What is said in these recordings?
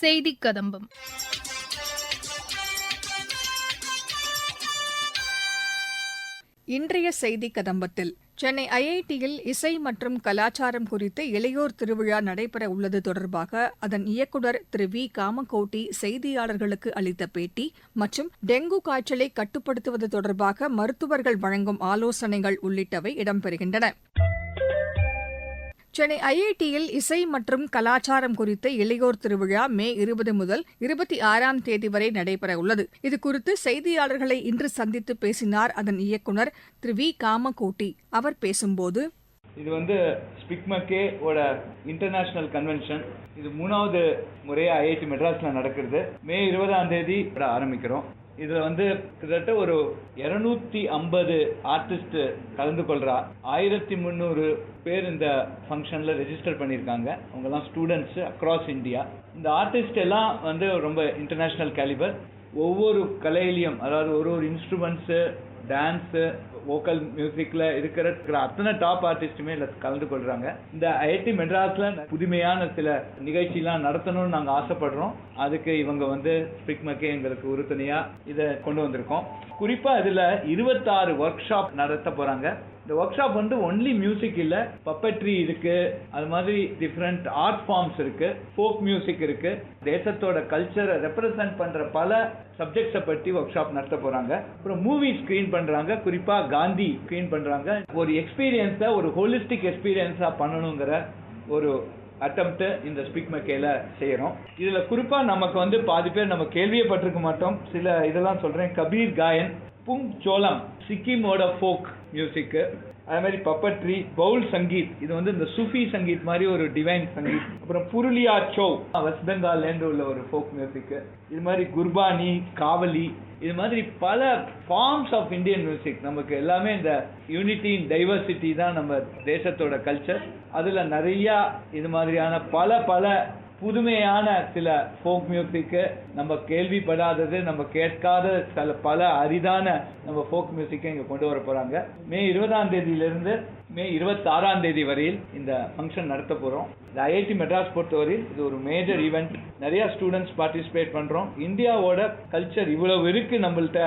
செய்தி கதம்பம். இன்றைய செய்தி கதம்பத்தில் சென்னை ஐஐடியில் இசை மற்றும் கலாச்சாரம் குறித்து இளையோர் திருவிழா நடைபெற உள்ளது தொடர்பாக அதன் இயக்குநர் திரு வி. காமகோட்டி செய்தியாளர்களுக்கு அளித்த பேட்டி மற்றும் டெங்கு காய்ச்சலை கட்டுப்படுத்துவது தொடர்பாக மருத்துவர்கள் வழங்கும் ஆலோசனைகள் உள்ளிட்டவை இடம்பெறுகின்றன. சென்னை ஐஐடியில் இசை மற்றும் கலாச்சாரம் குறித்த இளையோர் திருவிழா மே இருபது முதல் இருபத்தி ஆறாம் தேதி வரை நடைபெற உள்ளது. இதுகுறித்து செய்தியாளர்களை இன்று சந்தித்து பேசினார் அதன் இயக்குநர் திரு வி. காமகோட்டி. அவர் பேசும்போது இது வந்து ஸ்பிக்மக்கே ஓட இன்டர்நேஷனல் கன்வென்ஷன் இது மூணாவது முறையாக ஐஐடி மெட்ராஸில் நடக்கிறது. மே இருபதாம் தேதி ஆரம்பிக்கிறோம். இதில் வந்து கிட்டத்தட்ட ஒரு இரநூத்தி ஐம்பது ஆர்டிஸ்ட் கலந்து கொள்றா ஆயிரத்தி முந்நூறு பேர் இந்த ஃபங்க்ஷனில் ரெஜிஸ்டர் பண்ணியிருக்காங்க அவங்கெல்லாம் ஸ்டூடெண்ட்ஸு அக்ராஸ் இந்தியா இந்த ஆர்டிஸ்ட் எல்லாம் வந்து ரொம்ப இன்டர்நேஷ்னல் கேலிபர் ஒவ்வொரு கலையிலையும் அதாவது ஒரு ஒரு இன்ஸ்ட்ருமெண்ட்ஸு டான்ஸு வோக்கல் மியூசிக்கில் இருக்கிற அத்தனை டாப் ஆர்டிஸ்ட்டுமே இதில் கலந்து கொள்கிறாங்க இந்த ஐஐடி மெட்ராஸில் புதுமையான சில நிகழ்ச்சிலாம் நடத்தணும்னு நாங்கள் ஆசைப்படுறோம். அதுக்கு இவங்க வந்து ஸ்பிக்மக்கே எங்களுக்கு உறுதுணையாக இதை கொண்டு வந்திருக்கோம். குறிப்பாக இதில் இருபத்தாறு ஒர்க் ஷாப் நடத்த போகிறாங்க இந்த ஒர்க் ஷாப் வந்து ஒன்லி மியூசிக் இல்லை. பப்பட்ரி இருக்கு. அது மாதிரி டிஃப்ரெண்ட் ஆர்ட் ஃபார்ம்ஸ் இருக்கு. ஃபோக் மியூசிக் இருக்கு. தேசத்தோட கல்ச்சரை ரெப்ரசன்ட் பண்ற பல சப்ஜெக்ட்ஸை பற்றி ஒர்க் ஷாப் நடத்த போகிறாங்க அப்புறம் மூவி ஸ்க்ரீன் பண்ணுறாங்க குறிப்பாக காந்தி ஸ்க்ரீன் பண்ணுறாங்க ஒரு எக்ஸ்பீரியன்ஸை ஒரு ஹோலிஸ்டிக் எக்ஸ்பீரியன்ஸாக பண்ணணுங்கிற ஒரு அட்டம்ப்ட் இந்த ஸ்பீக் மக்கையில செய்கிறோம் இதில் குறிப்பாக நமக்கு வந்து பாதி பேர் நம்ம கேள்வியே பட்டிருக்க மாட்டோம். சில இதெல்லாம் சொல்கிறேன் கபீர் காயன் புங் சோளம் சிக்கிமோட ஃபோக் மியூசிக்கு அதே மாதிரி பப்பட்ரி பவுல் சங்கீத் இது வந்து இந்த சுஃபி சங்கீத் மாதிரி ஒரு டிவைன் சங்கீத் அப்புறம் புருலியா சோ வெஸ்ட் பெங்கால்லேருந்து உள்ள ஒரு ஃபோக் மியூசிக்கு இது மாதிரி குர்பானி காவலி. இது மாதிரி பல ஃபார்ம்ஸ் ஆஃப் இந்தியன் மியூசிக் நமக்கு எல்லாமே இந்த யூனிட்டி இன் டைவர்சிட்டி தான் நம்ம தேசத்தோட கல்ச்சர் அதில் நிறையா இது மாதிரியான பல பல புதுமையான சில ஃபோக் மியூசிக்கு நம்ம கேள்விப்படாதது நம்ம கேட்காத சில பல அரிதான நம்ம ஃபோக் மியூசிக்கை இங்கே கொண்டு வர போகிறாங்க மே இருபதாம் தேதியிலிருந்து மே இருபத்தாறாம் தேதி வரையில் இந்த ஃபங்க்ஷன் நடத்த போகிறோம் இந்த ஐஐடி மெட்ராஸ் பொறுத்தவரையில் இது ஒரு மேஜர் ஈவெண்ட் நிறையா ஸ்டூடெண்ட்ஸ் பார்ட்டிசிபேட் பண்ணுறோம் இந்தியாவோட கல்ச்சர் இவ்வளவு இருக்குது நம்மள்ட்ட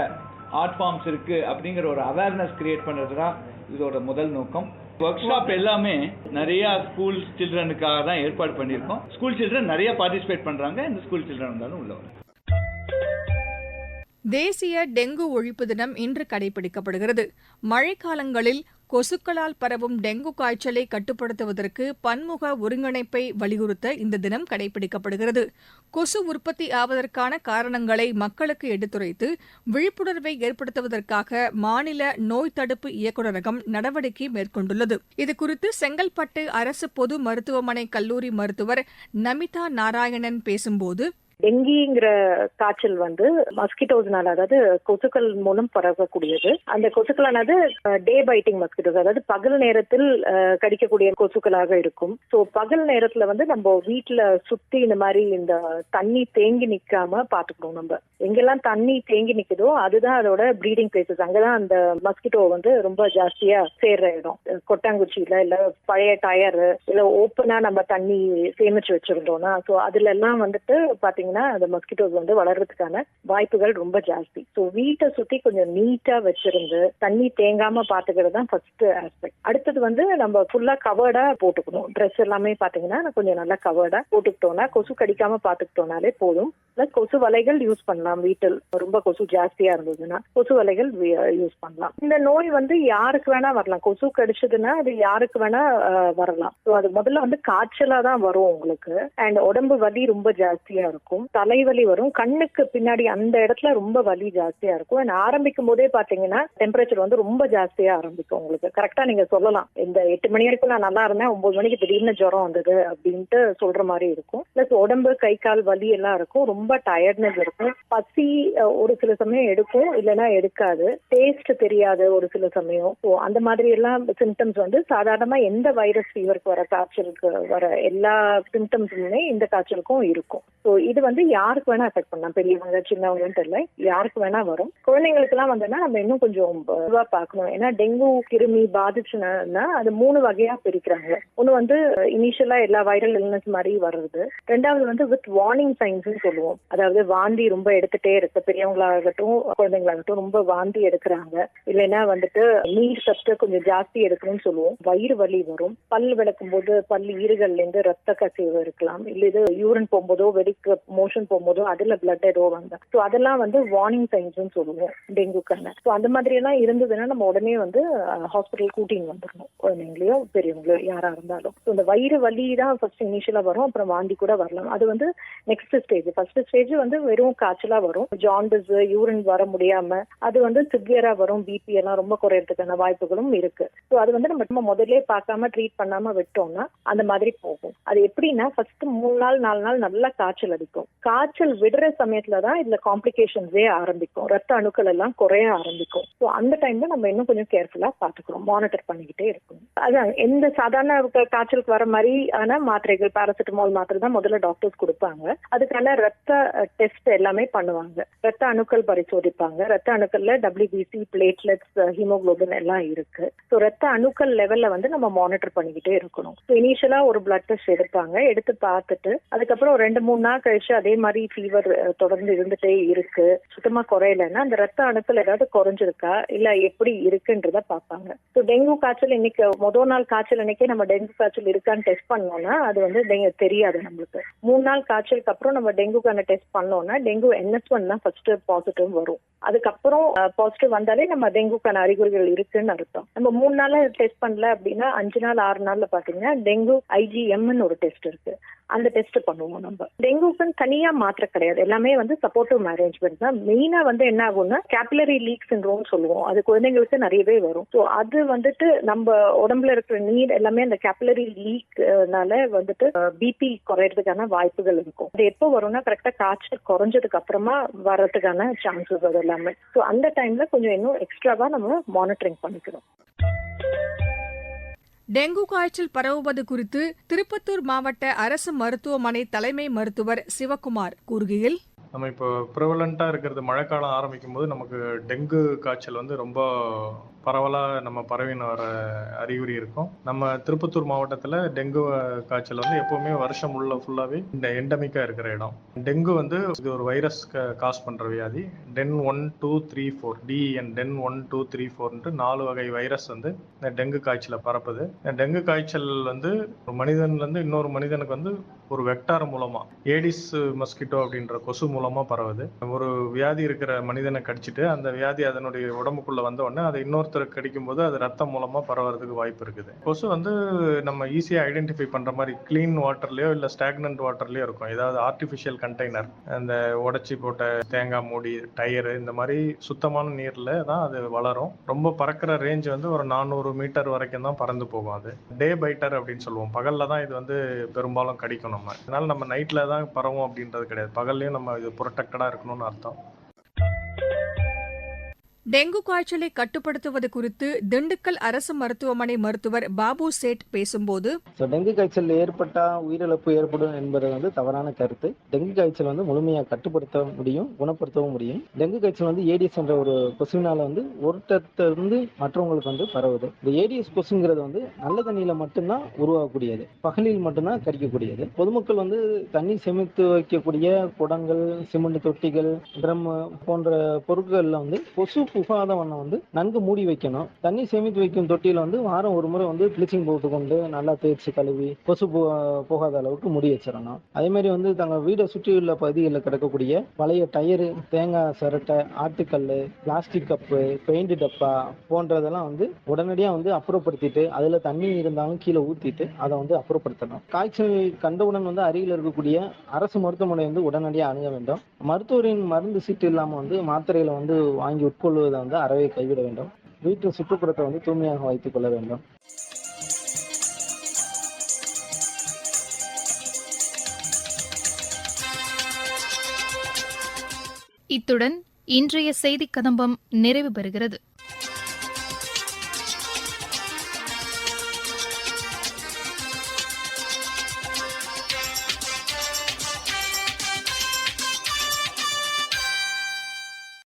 ஆர்ட் ஃபார்ம்ஸ் இருக்குது அப்படிங்கிற ஒரு அவேர்னஸ் க்ரியேட் பண்ணுறது தான் இதோட முதல் நோக்கம். ஒர்க் ஷாப் எல்லாமே நிறைய ஸ்கூல் சில்ட்ரனுக்காக தான் ஏற்பாடு பண்ணியிருக்கோம். ஸ்கூல் சில்ட்ரன் நிறைய பார்ட்டிசிபேட் பண்றாங்க. இந்த ஸ்கூல் சில்ட்ரன் வந்தாலும் உள்ள வரும் தேசிய டெங்கு ஒழிப்பு தினம் இன்று கடைபிடிக்கப்படுகிறது. மழைக்காலங்களில் கொசுக்களால் பரவும் டெங்கு காய்ச்சலை கட்டுப்படுத்துவதற்கு பன்முக ஒருங்கிணைப்பை வலியுறுத்த இந்த தினம் கடைபிடிக்கப்படுகிறது. கொசு உற்பத்தி ஆவதற்கான காரணங்களை மக்களுக்கு எடுத்துரைத்து விழிப்புணர்வை ஏற்படுத்துவதற்காக மாநில நோய் தடுப்பு இயக்குநரகம் நடவடிக்கை மேற்கொண்டுள்ளது. இதுகுறித்து செங்கல்பட்டு அரசு பொது மருத்துவமனை கல்லூரி மருத்துவர் நமிதா நாராயணன் பேசும்போது டெங்கிங்கிற காய்ச்சல் வந்து மஸ்கிட்டோஸ்னால அதாவது கொசுக்கள் மூலம் பரவக்கூடியது. அந்த கொசுக்களானது டே பைட்டிங் மஸ்கிட்டோஸ் அதாவது பகல் நேரத்தில் கடிக்கக்கூடிய கொசுக்களாக இருக்கும். ஸோ பகல் நேரத்துல வந்து நம்ம வீட்டுல சுத்தி இந்த மாதிரி இந்த தண்ணி தேங்கி நிக்காம பாத்துக்கணும் நம்ம. எங்கெல்லாம் தண்ணி தேங்கி நிக்குதோ அதுதான் அதோட ப்ரீடிங் பிளேசஸ் அங்கதான் அந்த மஸ்கிட்டோ வந்து ரொம்ப ஜாஸ்தியா சேர்ற இடம். கொட்டாங்குச்சியில இல்ல பழைய டயர் இல்ல ஓப்பனா நம்ம தண்ணி சேமிச்சு வச்சிருந்தோம்னா ஸோ அதுல எல்லாம் வந்துட்டு பாத்தீங்கன்னா அந்த மஸ்கிட்டோஸ் வந்து வளர்றதுக்கான வாய்ப்புகள் ரொம்ப ஜாஸ்தி. ஸோ வீட்டை சுத்தி கொஞ்சம் நீட்டா வச்சிருந்து தண்ணி தேங்காம பாத்துக்கிறது தான் ஃபர்ஸ்ட் ஆஸ்பெக்ட் அடுத்தது வந்து நம்ம ஃபுல்லா கவர்டா போட்டுக்கணும். ட்ரெஸ் எல்லாமே பாத்தீங்கன்னா கொஞ்சம் நல்லா கவர்டா போட்டுக்கிட்டோம்னா கொசு கடிக்காம பாத்துக்கிட்டோம்னாலே போதும். பிளஸ் கொசு வலைகள் யூஸ் பண்ணலாம். வீட்டில் ரொம்ப கொசு ஜாஸ்தியா இருந்ததுன்னா கொசு வலைகள் யூஸ் பண்ணலாம். இந்த நோய் வந்து யாருக்கு வேணா வரலாம். கொசு கடிச்சதுன்னா அது யாருக்கு வேணா வரலாம். ஸோ அது முதல்ல வந்து காய்ச்சலா தான் வரும் உங்களுக்கு. அண்ட் உடம்பு வலி ரொம்ப ஜாஸ்தியா இருக்கும். தலைவலி வரும். கண்ணுக்கு பின்னாடி அந்த இடத்துல ரொம்ப வலி ஜாஸ்தியா இருக்கும். அண்ட் ஆரம்பிக்கும் போதே பாத்தீங்கன்னா டெம்பரேச்சர் வந்து ரொம்ப ஜாஸ்தியா ஆரம்பிக்கும் உங்களுக்கு. கரெக்டா நீங்க சொல்லலாம். இந்த எட்டு மணி வரைக்கும் நான் நல்லா இருந்தேன் ஒன்பது மணிக்கு திடீர்னு ஜுரம் வந்தது அப்படின்ட்டு சொல்ற மாதிரி இருக்கும். பிளஸ் உடம்பு கை கால் வலி எல்லாம் இருக்கும். ரொம்ப டயர்ட்னஸ் இருக்கும். பசி ஒரு சில சமயம் எடுக்கும் இல்லைன்னா எடுக்காது. டேஸ்ட் தெரியாது ஒரு சில சமயம். அந்த மாதிரி எல்லாம் சிம்டம்ஸ் வந்து சாதாரணமா எந்த வைரஸ் ஃபீவருக்கு வர காய்ச்சலுக்கு வர எல்லா சிம்டம்ஸுமே இந்த காய்ச்சலுக்கும் இருக்கும். ஸோ இது வந்து யாருக்கு வேணா எஃபெக்ட் பண்ணலாம். பெரியவங்க சின்னவங்கன்னு தெரியல. யாருக்கு வேணா வரும். குழந்தைங்களுக்கு எல்லாம் வந்தோம்னா நம்ம இன்னும் கொஞ்சம் இதுவா பார்க்கணும். ஏன்னா டெங்கு கிருமி பாதிச்சுன்னா அது மூணு வகையா பிரிக்கிறாங்க. ஒண்ணு வந்து இனிஷியலா எல்லா வைரல் இல்னஸ் மாதிரி வர்றது. ரெண்டாவது வந்து வித் வார்னிங் சைன்ஸ் சொல்லுவோம். அதாவது வாந்தி ரொம்ப எடுத்துட்டே இருக்கு. பெரியவங்களாகட்டும் குழந்தைங்களாகட்டும் ரொம்ப வாந்தி எடுக்கிறாங்க. இல்லைன்னா வந்துட்டு நீர் சத்து கொஞ்சம் ஜாஸ்தி எடுக்கணும்னு சொல்லுவோம். வயிறு வலி வரும். பல் விளக்கும் போது பல் ஈறுகள்ல இருந்து ரத்த கசிவு இருக்கலாம். இல்ல இது யூரின் போகும்போதோ வெடிக்க மோஷன் போகும்போதோ அதுல பிளட் ஏதோ வந்து. ஸோ அதெல்லாம் வந்து வார்னிங் சைன்ஸ்னு சொல்லுவோம் டெங்குக்கான ஸோ அந்த மாதிரி எல்லாம் இருந்ததுன்னா நம்ம உடனே வந்து ஹாஸ்பிட்டல் கூட்டின்னு வந்துடணும். குழந்தைங்களையோ பெரியவங்களோ யாரா இருந்தாலும். ஸோ இந்த வயிறு வலி தான் ஃபர்ஸ்ட் இனிஷியலா வரும் அப்புறம் வாந்தி கூட வரலாம். அது வந்து நெக்ஸ்ட் ஸ்டேஜ் ஃபர்ஸ்ட் ஸ்டேஜ் வந்து வெறும் காய்ச்சலா வரும். ஜாண்டிஸ் யூரின் வர முடியாம அது வந்து சிவியரா வரும். பிபி எல்லாம் ரொம்ப குறையறதுக்கான வாய்ப்புகளும் இருக்கு. ஸோ அது வந்து நம்ம நம்ம முதல்ல பார்க்காம ட்ரீட் பண்ணாம விட்டோம்னா அந்த மாதிரி போகும். அது எப்படின்னா ஃபர்ஸ்ட் மூணு நாள் நாலு நாள் நல்லா காய்ச்சல் அடிக்கும். காய்ச்சல் விடுற சமயத்துல தான் இதுல காம்ப்ளிகேஷன்ஸே ஆரம்பிக்கும். ரத்த அணுக்கள் எல்லாம் குறைய ஆரம்பிக்கும். ஸோ அந்த டைம்ல நம்ம இன்னும் கொஞ்சம் கேர்ஃபுல்லா பாத்துக்கிறோம் மானிட்டர் பண்ணிக்கிட்டே இருக்கும் அதான் எந்த சாதாரண காய்ச்சலுக்கு வர மாதிரி ஆன மாத்திரைகள் பாராசிட்டமால் மாத்திரை தான் முதல்ல டாக்டர்ஸ் கொடுப்பாங்க. அதுக்கான ரத்த டெஸ்ட் எல்லாமே பண்ணுவாங்க. ரத்த அணுக்கள் பரிசோதிப்பாங்க. ரத்த அணுக்கள்ல டபிள்யூபிசி பிளேட்லெட்ஸ் ஹீமோகுளோபின் எல்லாம் இருக்கு. ஸோ ரத்த அணுக்கள் லெவல்ல வந்து நம்ம மானிட்டர் பண்ணிக்கிட்டே இருக்கணும். இனிஷியலா ஒரு பிளட் டெஸ்ட் எடுப்பாங்க. எடுத்து பார்த்துட்டு அதுக்கப்புறம் ரெண்டு மூணு நாள் கழிச்சு அதே மாதிரி ஃபீவர் தொடர்ந்து இருந்துட்டே இருக்கு. சுத்தமா குறையலன்னா அந்த ரத்த அணுக்கள் ஏதாவது குறைஞ்சிருக்கா? இல்ல எப்படி இருக்குன்றத பார்ப்பாங்க. ஸோ டெங்கு காய்ச்சல் இன்னைக்கு முதல் நாள் காய்ச்சல் அன்னைக்கே நம்ம டெங்கு காய்ச்சல் இருக்கான்னு டெஸ்ட் பண்ணோம்னா அது வந்து தெரியாது நம்மளுக்கு. மூணு நாள் காய்ச்சலுக்கு அப்புறம் நம்ம டெங்குக்கான டெஸ்ட் பண்ணோம்னா டெங்கு என்எஸ் ஒன் தான் ஃபர்ஸ்ட் பாசிட்டிவ் வரும். அதுக்கப்புறம் பாசிட்டிவ் வந்தாலே நம்ம டெங்குக்கான அறிகுறிகள் இருக்குன்னு அர்த்தம். நம்ம மூணு நாள் டெஸ்ட் பண்ணல அப்படின்னா அஞ்சு நாள் ஆறு நாள்ல பாத்தீங்கன்னா டெங்கு ஐஜிஎம்னு ஒரு டெஸ்ட் இருக்கு. அந்த டெஸ்ட் பண்ணுவோம் நம்ம. டெங்குக்குன்னு தனியா மாத்திரை கிடையாது. எல்லாமே வந்து சப்போர்ட்டிவ் மேனேஜ்மெண்ட் தான். மெயினா வந்து என்ன ஆகும்னா கேபிலரி லீக் சின்ரோம் சொல்லுவோம். அது குழந்தைங்களுக்கு நிறையவே வரும். ஸோ அது வந்துட்டு நம்ம உடம்புல இருக்கிற நீர் எல்லாமே அந்த கேபிலரி லீக்னால வந்துட்டு பிபி குறையறதுக்கான வாய்ப்புகள் இருக்கும். அது எப்போ வரும்னா கரெக்டா காய்ச்சல் குறைஞ்சதுக்கு அப்புறமா வர்றதுக்கான சான்சஸ் அது எல்லாமே. ஸோ அந்த டைம்ல கொஞ்சம் இன்னும் எக்ஸ்ட்ராவா நம்ம மானிட்டரிங் பண்ணிக்கணும். டெங்கு காய்ச்சல் பரவுவது குறித்து திருப்பத்தூர் மாவட்ட அரசு மருத்துவமனை தலைமை மருத்துவர் சிவக்குமார் கூறுகையில் நம்ம இப்போ ப்ரிவலண்ட்டாக இருக்கிறது மழைக்காலம் ஆரம்பிக்கும் போது நமக்கு டெங்கு காய்ச்சல் வந்து ரொம்ப பரவலாக நம்ம பரவின வர அறிகுறி இருக்கும். நம்ம திருப்பத்தூர் மாவட்டத்தில் டெங்கு காய்ச்சல் வந்து எப்போவுமே வருஷம் உள்ள ஃபுல்லாகவே இந்த எண்டமிக்காக இருக்கிற இடம். டெங்கு வந்து இது ஒரு வைரஸ் காஸ் பண்ணுற வியாதி. DEN one two three four DN DEN one two three ஃபோர்ன்ட்டு நாலு வகை வைரஸ் வந்து இந்த டெங்கு காய்ச்சலை பரப்புது. இந்த டெங்கு காய்ச்சல் வந்து ஒரு மனிதன்லேருந்து இன்னொரு மனிதனுக்கு வந்து ஒரு வெக்டார் மூலமாக ஏடிஸ் மஸ்கிட்டோ அப்படின்ற கொசு மூலம் பரவுது. ஒரு வியாதி இருக்கிற மனிதனை கடிச்சிட்டு அந்த வியாதி அதனுடைய உடம்புக்குள்ள வந்த உடனே அதை இன்னொருத்தருக்கு கடிக்கும் போது அது ரத்தம் மூலமா பரவறதுக்கு வாய்ப்பு இருக்குது. கொசு வந்து நம்ம ஈஸியா ஐடென்டிஃபை பண்ற மாதிரி க்ளீன் வாட்டர்லயோ இல்ல ஸ்டாக்னன்ட் வாட்டர்லயோ இருக்கும். ஏதாவது ஆர்டிஃபிஷியல் கண்டெய்னர் அந்த உடச்சி போட்ட தேங்காய் மூடி டயரு இந்த மாதிரி சுத்தமான நீர்ல தான் அது வளரும். ரொம்ப பறக்கிற ரேஞ்ச் வந்து ஒரு நானூறு மீட்டர் வரைக்கும் தான் பறந்து போகும் அது. டே பைட்டர் அப்படின்னு சொல்லுவோம். பகல்ல தான் இது வந்து பெரும்பாலும் கடிக்கும் நம்ம. அதனால நம்ம நைட்ல தான் பரவும் அப்படின்றது கிடையாது. பகல்லையும் நம்ம இது ப்ரொடெக்டடா இருக்கணும்னு அர்த்தம். டெங்கு காய்ச்சலை கட்டுப்படுத்துவது குறித்து திண்டுக்கல் அரசு மருத்துவமனை மருத்துவர் பாபு சேட் பேசும்போது ஸோ டெங்கு காய்ச்சல் ஏற்பட்டா உயிரிழப்பு ஏற்படும் என்பது வந்து தவறான கருத்து. டெங்கு காய்ச்சல் வந்து முழுமையாக கட்டுப்படுத்த முடியும் குணப்படுத்தவும் முடியும். டெங்கு காய்ச்சல் வந்து ஏடிஎஸ் என்ற ஒரு கொசுவினால வந்து ஒருத்தருந்து மற்றவங்களுக்கு வந்து பரவுது. இந்த ஏடிஎஸ் கொசுங்கிறது வந்து நல்ல தண்ணியில மட்டும்தான் உருவாகக்கூடியது. பகலில் மட்டும்தான் கடிக்கக்கூடியது. பொதுமக்கள் வந்து தண்ணி சேமித்து வைக்கக்கூடிய குடங்கள் சிமெண்ட் தொட்டிகள் ட்ரம் போன்ற பொருட்கள்ல வந்து கொசு புகாத வண்ணம் வந்து நன்கு மூடி வைக்கணும். தண்ணி சேமித்து வைக்கும் தொட்டியில வந்து வாரம் ஒரு முறை வந்து ப்ளீச்சிங் பவுடர் கொண்டு நல்லா தேய்ச்சி கழுவி கொசு போ- போகாத அளவுக்கு மூடி வச்சிடணும். அதே மாதிரி வந்து தங்கள் வீடை சுற்றியுள்ள பகுதிகளில் கிடக்கக்கூடிய பழைய டயரு தேங்காய் சிரட்டை ஆட்டுக்கல் பிளாஸ்டிக் கப்பு பெயிண்ட் டப்பா போன்றதெல்லாம் வந்து உடனடியாக வந்து அப்புறப்படுத்திட்டு அதில் தண்ணி இருந்தாலும் கீழே ஊற்றிட்டு அதை வந்து அப்புறப்படுத்தணும். காய்ச்சல் கண்டவுடன் வந்து அருகில் இருக்கக்கூடிய அரசு மருத்துவமனை வந்து உடனடியாக அணுக வேண்டும். மருத்துவரின் மருந்து சீட்டு இல்லாமல் வந்து மாத்திரைகளை வந்து வாங்கி உட்கொள்வதை வந்து அறவே கைவிட வேண்டும். வீட்டு சுற்றுப்புறத்தை வந்து தூய்மையாக வைத்துக் கொள்ள வேண்டும். இத்துடன் இன்றைய செய்திக் கதம்பம் நிறைவு பெறுகிறது.